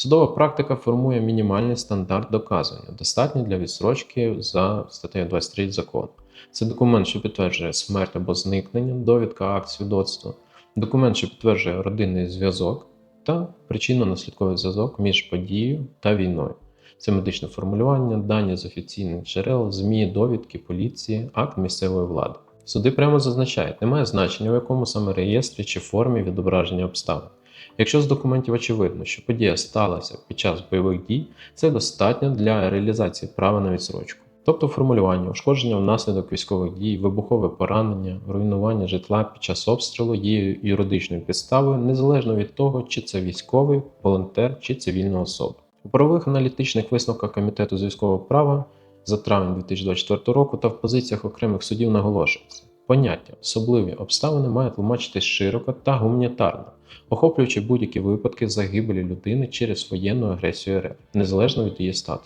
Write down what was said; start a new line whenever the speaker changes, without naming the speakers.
Судова практика формує мінімальний стандарт доказування, достатній для відсрочки за статтею 23 закону. Це документ, що підтверджує смерть або зникнення, довідка, акт свідоцтва, документ, що підтверджує родинний зв'язок та причинно-наслідковий зв'язок між подією та війною. Це медичне формулювання, дані з офіційних джерел, ЗМІ, довідки, поліції, акт місцевої влади. Суди прямо зазначають, немає значення, в якому саме реєстрі чи формі відображення обставин. Якщо з документів очевидно, що подія сталася під час бойових дій, це достатньо для реалізації права на відсрочку. Тобто формулювання, ушкодження внаслідок військових дій, вибухове поранення, руйнування житла під час обстрілу є юридичною підставою, незалежно від того, чи це військовий, волонтер чи цивільна особа. У правових аналітичних висновках Комітету з військового права за травень 2024 року та в позиціях окремих судів наголошується. Поняття особливі обставини має тлумачитись широко та гуманітарно, охоплюючи будь-які випадки загибелі людини через воєнну агресію РФ, незалежно від її статусу.